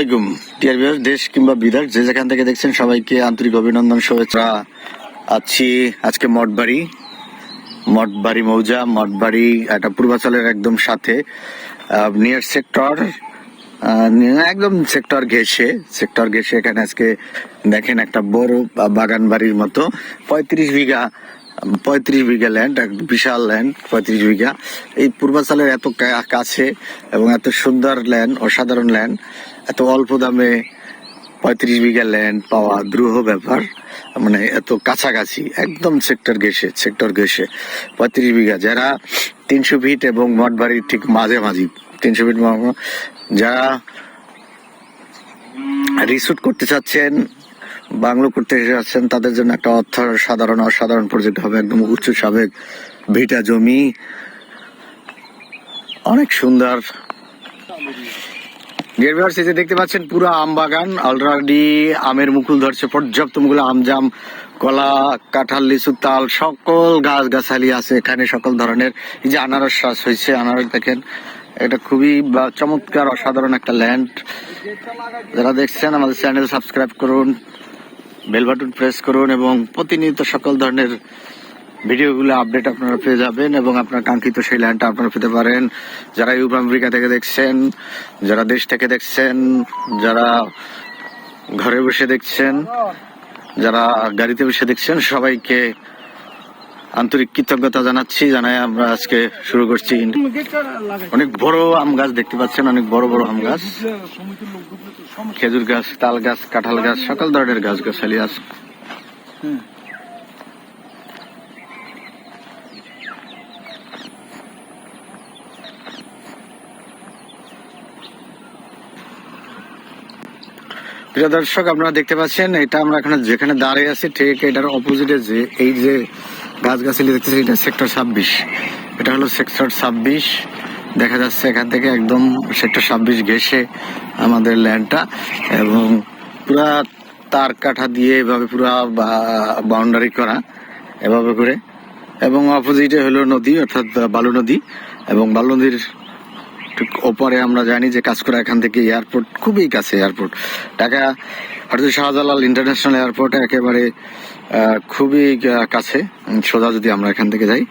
আলাইকুম। ভিউয়ার দেশ কিংবা বিদেশ যে যেখান থেকে দেখছেন সবাইকে আন্তরিক অভিনন্দন, শুভেচ্ছা। আছি আজকে মঠবাড়ি মঠবাড়ি মৌজা, মঠবাড়ি একটা পূর্বাচলের একদম সাথে নিয়ার সেক্টর একদম সেক্টর ঘেসে সেক্টর ঘেসে এখানে আজকে দেখেন একটা বড় বাগান বাড়ির মতো, পঁয়ত্রিশ বিঘা পঁয়ত্রিশ বিঘা ল্যান্ড বিশাল ল্যান্ড পঁয়ত্রিশ বিঘা। এই পূর্বাচলের এত কাছে এবং এত সুন্দর ল্যান্ড অসাধারণ ল্যান্ড এত অল্প দামে পঁয়ত্রিশ বিঘা ল্যান্ড পাওয়া দ্রুহ ব্যাপার। মানে এত কাছাকাছি, একদম সেক্টর ঘেসে সেক্টর ঘেসে পঁয়ত্রিশ বিঘা, যারা তিনশো ফিট এবং মঠবাড়ির ঠিক মাঝে মাঝামাঝি তিনশো ফিট যারা রিসুট করতে চাচ্ছেন, বাংলো করতে চাচ্ছেন, তাদের জন্য একটা অর্থ সাধারণ অসাধারণ প্রজেক্ট হবে, একদম উচ্চ সাবেক ভিটা জমি। অনেক সুন্দর। দেখতে পাচ্ছেন পুরো আম বাগান। অলরেডি আমের মুকুল ধরছে, পর্যাপ্ত মুকুল আম জাম কলা, কাঁঠাল, লিচু, তাল, সকল গাছ গাছালি আছে এখানে, সকল ধরনের। এই যে আনারস চাষ হয়েছে, আনারস দেখেন, এটা খুবই চমৎকার, অসাধারণ একটা ল্যান্ড যারা দেখছেন, আমাদের চ্যানেল সাবস্ক্রাইব করুন বেল বাটন প্রেস করুন, এবং প্রতিনিয়ত সকল ধরনের ভিডিওগুলো আপডেট আপনারা পেয়ে যাবেন এবং আপনার কাঙ্ক্ষিত সেই ল্যান্ডটা আপনারা পেতে পারেন। যারা ইউরোপ, আমেরিকা থেকে দেখছেন, যারা দেশ থেকে দেখছেন, যারা ঘরে বসে দেখছেন, যারা গাড়িতে বসে দেখছেন, সবাইকে আন্তরিক কৃতজ্ঞতা জানাচ্ছি, জানাই আমরা আজকে শুরু করছি। অনেক বড় আম গাছ দেখতে পাচ্ছেন, অনেক বড় বড় আম গাছ। খেজুর গাছ, তাল গাছ, কাঁঠাল গাছ, সকল ধরনের গাছ গাছালি আছে। প্রিয় দর্শক, আপনারা দেখতে পাচ্ছেন, এটা আমরা এখানে যেখানে দাঁড়িয়ে আছি, ঠিক এটার অপোজিটে যে এই যে গাছগাছালি দেখতেছি এটা সেক্টর ছাব্বিশ। এটা হলো সেক্টর ছাব্বিশ। দেখা যাচ্ছে এখান থেকে একদম সেক্টর ছাব্বিশ ঘেসে আমাদের ল্যান্ডটা এবং পুরা তার কাঠা দিয়ে এভাবে পুরা বাউন্ডারি করা এভাবে করে। এবং অপোজিটে হলো নদী, অর্থাৎ বালু নদী। এবং বালু নদীর ওপরে আমরা জানি যে কাজ কাজকরা এখান থেকে এয়ারপোর্ট খুবই কাছে এয়ারপোর্ট। ঢাকা হয়তো শাহজালাল ইন্টারন্যাশনাল এয়ারপোর্ট একেবারে খুবই কাছে সোজা যদি আমরা এখান থেকে যাই।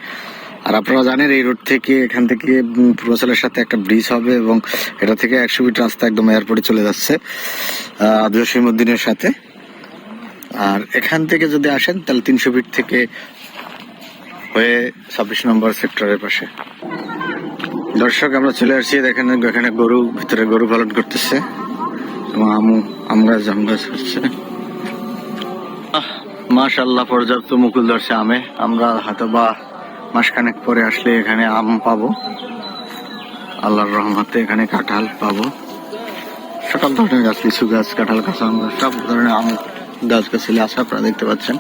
আর আপনারা জানেন এই রোড থেকে এখান থেকে পূর্বাচলের সাথে একটা ব্রিজ হবে এবং এটা থেকে একশো ফিট রাস্তা একদম এয়ারপোর্টে চলে যাচ্ছে আহ, জসিমউদ্দিনের সাথে। আর এখান থেকে যদি আসেন তাহলে তিনশো ফিট থেকে হয়ে ছাব্বিশ নম্বর সেক্টরের পাশে। দর্শক, আমরা চলে আসছি দেখেন এখানে গরু, ভিতরে গরু পালন করতেছে। এবং আমু, আম গাছ আম গাছ হচ্ছে। মাশাল্লাহ পর্যাপ্ত মুকুল ধরছে আমে। আমরা হয়তো বা মাসখানেক পরে আসলে এখানে আম পাবো। আল্লাহর রহমতে এখানে কাঁঠাল পাবো। সকল ধরনের গাছ, লিচু গাছ, কাঁঠাল গাছ আম গাছ, সব ধরনের আম গাছ গাছালি আছে, আপনারা দেখতে পাচ্ছেন।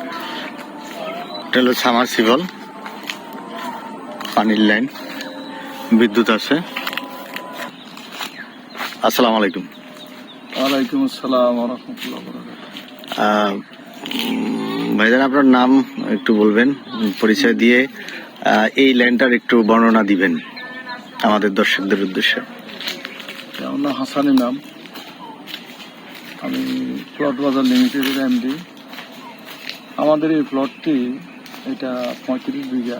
এটা হলো সামার সিভল পানির লাইন। বিদ্যুৎ আছে আসসালামু আলাইকুম। ওয়ালাইকুম আসসালাম রহমতুল্লাহ ভাইজান আপনার নাম একটু বলবেন পরিচয় দিয়ে এই ল্যান্ডটার একটু বর্ণনা দিবেন আমাদের দর্শকদের উদ্দেশ্যে। আমার নাম হাসান ইমাম আমি প্লট বাজার লিমিটেডের এমডি আমাদের এই প্লটটি এটা পঁয়ত্রিশ বিঘা।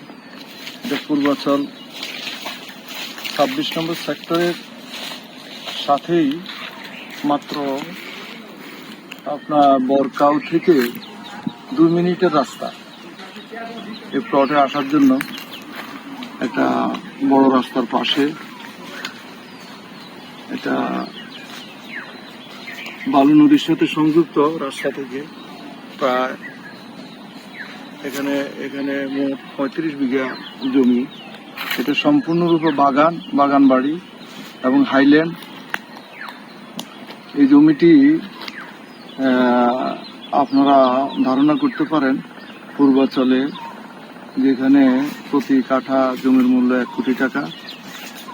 এটা পূর্বাচল ছাব্বিশ নম্বর সেক্টরের সাথেই মাত্র আপনার বরকাউ থেকে দু মিনিটের রাস্তা এই প্লটে আসার জন্য একটা বড় রাস্তার পাশে এটা বালু নদীর সাথে সংযুক্ত রাস্তা থেকে প্রায় এখানে এখানে মোট পঁয়ত্রিশ বিঘা জমি এটা সম্পূর্ণরূপে বাগান বাগান বাড়ি এবং হাইল্যান্ড। এই জমিটি আপনারা ধারণা করতে পারেন পূর্বাচলে যেখানে প্রতি কাঠা জমির মূল্য এক কোটি টাকা।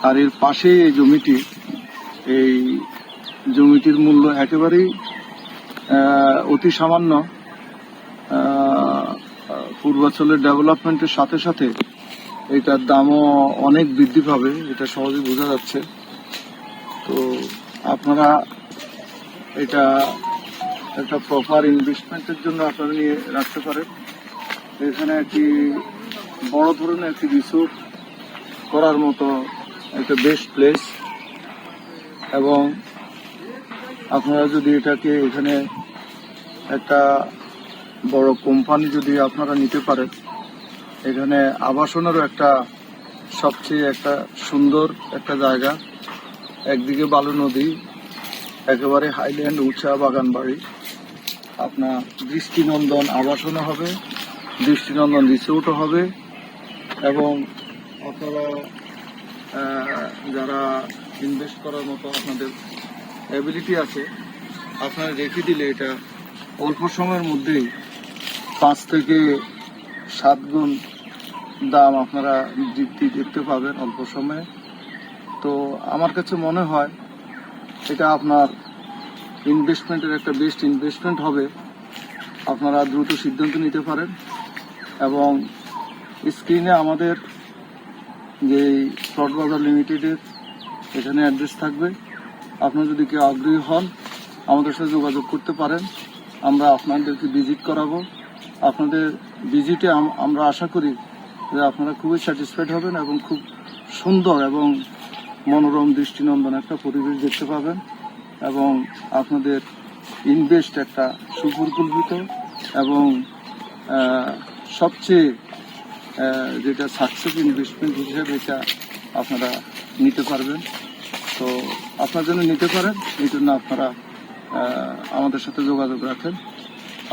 আর এর পাশে এই জমিটি এই জমিটির মূল্য একেবারেই অতি সামান্য। আহ, পূর্বাঞ্চলের ডেভেলপমেন্টের সাথে সাথে এটার দামও অনেক বৃদ্ধি পাবে, এটা সহজে বোঝা যাচ্ছে। তো আপনারা এটা একটা প্রপার ইনভেস্টমেন্টের জন্য আপনারা নিয়ে রাখতে পারেন। এখানে একটি বড় ধরনের একটি রিসোর্ট করার মতো একটা বেস্ট প্লেস এবং আপনারা যদি এটাকে এখানে একটা বড় কোম্পানি যদি আপনারা নিতে পারেন এখানে আবাসনেরও একটা সবচেয়ে একটা সুন্দর একটা জায়গা। একদিকে বালু নদী একেবারে হাইল্যান্ড উঁচা বাগান বাড়ি। আপনার দৃষ্টিনন্দন আবাসনও হবে দৃষ্টিনন্দন রিসোর্টও হবে এবং আহ, যারা ইনভেস্ট করার মতো আপনাদের অ্যাবিলিটি আছে আপনারা রেখে দিলে এটা অল্প সময়ের মধ্যেই পাঁচ থেকে সাত গুণ দাম আপনারা বৃদ্ধি দেখতে পাবেন অল্প সময়ে। তো আমার কাছে মনে হয় এটা আপনার ইনভেস্টমেন্টের একটা বেস্ট ইনভেস্টমেন্ট হবে। আপনারা দ্রুত সিদ্ধান্ত নিতে পারেন এবং স্ক্রিনে আমাদের যে প্লট বাজার লিমিটেডের এখানে অ্যাড্রেস থাকবে। আপনারা যদি কেউ আগ্রহী হন, আমাদের সাথে যোগাযোগ করতে পারেন। আমরা আপনাদেরকে ভিজিট করাবো। আপনাদের ভিজিটে আমরা আশা করি আপনারা খুবই স্যাটিসফাইড হবেন এবং খুব সুন্দর এবং মনোরম দৃষ্টিনন্দন একটা পরিবেশ দেখতে পাবেন এবং আপনাদের ইনভেস্ট একটা সুপরিকল্পিত এবং সবচেয়ে যেটা সাকসেস ইনভেস্টমেন্ট হিসেবে এটা আপনারা নিতে পারবেন। তো আপনার জন্য নিতে পারেন, এই জন্য আপনারা আমাদের সাথে যোগাযোগ রাখেন।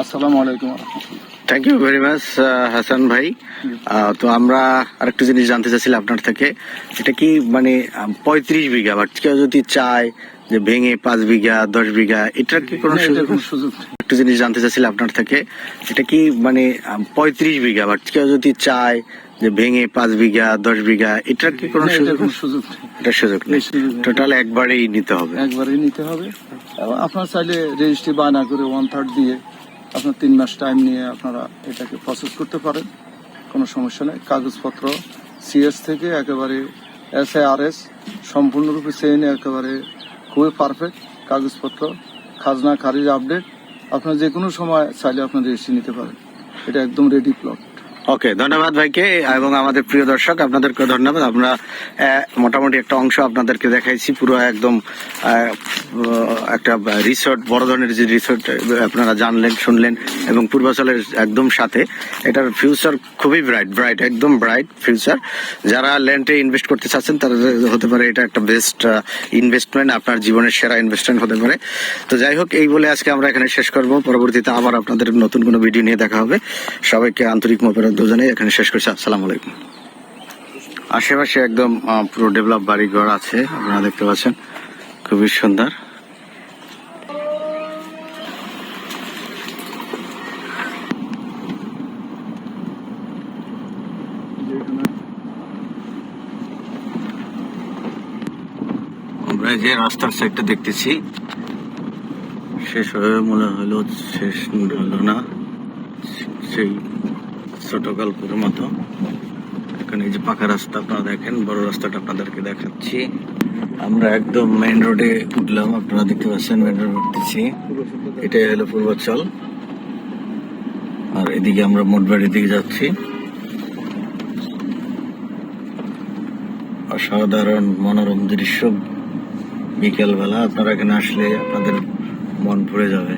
আসসালামু আলাইকুম thank you very much Hasan ভাই। তো আমরা আরেকটু জিনিস জানতে চাচ্ছিলাম আপনার থেকে। এটা কি মানে পঁয়ত্রিশ বিঘা বাট কেউ যদি চায় যে ভেঙে পাঁচ বিঘা দশ বিঘা এটার কি কোনো সুযোগ। একটু জিনিস জানতে চাচ্ছিলাম আপনার থেকে। এটা কি মানে পঁয়ত্রিশ বিঘা বাট কেউ যদি চায় যে ভেঙে পাঁচ বিঘা দশ বিঘা এটার কি কোনো সুযোগ। এটা সুযোগ নেই। টোটাল একবারেই নিতে হবে। একবারই নিতে হবে। আপনার চাইলে রেজিস্ট্রি বায়না করে ওয়ান থার্ড দিয়ে আপনার তিন মাস টাইম নিয়ে আপনারা এটাকে প্রসেস করতে পারেন, কোনো সমস্যা নেই। কাগজপত্র সিএস থেকে একেবারে এস এস সম্পূর্ণরূপে সেন একেবারে খুবই পারফেক্ট কাগজপত্র, খাজনা, খারিজ আপডেট আপনার যে কোনো সময় চাইলে আপনার রেজিস্ট্রি নিতে পারেন। এটা একদম রেডি প্লট ওকে ধন্যবাদ ভাইকে, এবং আমাদের প্রিয় দর্শক আপনাদেরকে ধন্যবাদ। আমরা মোটামুটি একটা অংশ আপনাদেরকে দেখাইছি, পুরো একদম একটা রিসোর্ট বড় ধরনের যে রিসোর্ট আপনারা জানলেন, শুনলেন, এবং পূর্বাচলের একদম সাথে। এটার ফিউচার খুবই ব্রাইট ব্রাইট একদম ব্রাইট ফিউচার যারা ল্যান্ডে ইনভেস্ট করতে চাচ্ছেন, তারা হতে পারে এটা একটা বেস্ট ইনভেস্টমেন্ট আপনার জীবনের সেরা ইনভেস্টমেন্ট হতে পারে। তো যাই হোক, এই বলে আজকে আমরা এখানে শেষ করব। পরবর্তীতে আবার আপনাদের নতুন কোনো ভিডিও নিয়ে দেখা হবে। সবাইকে আন্তরিক মোবারক জানাই এখানে শেষ করছি। আসসালামু আলাইকুম। আশেপাশে একদম পুরো ডেভেলপ বাড়ি ঘর আছে, আপনারা দেখতে পাচ্ছেন। খুবই সুন্দর। আমরা যে রাস্তার সাইডটা দেখতেছি, শেষ হয়ে মনে হলো শেষ হলো না। সেই ছোট গল্পের মতো। এখানে এই যে পাকা রাস্তা, আপনারা দেখেন, বড় রাস্তাটা আপনাদেরকে দেখাচ্ছি। আমরা একদম মেইন রোডে উঠলাম, আপনারা দেখতে পাচ্ছেন মেইন রোড উঠতেছি। এটাই হলো পূর্বাচল। আর এদিকে আমরা মোটবাড়ির দিকে যাচ্ছি। অসাধারণ মনোরম দৃশ্য। বিকেলবেলা আপনারা এখানে আসলে আপনাদের মন ভরে যাবে।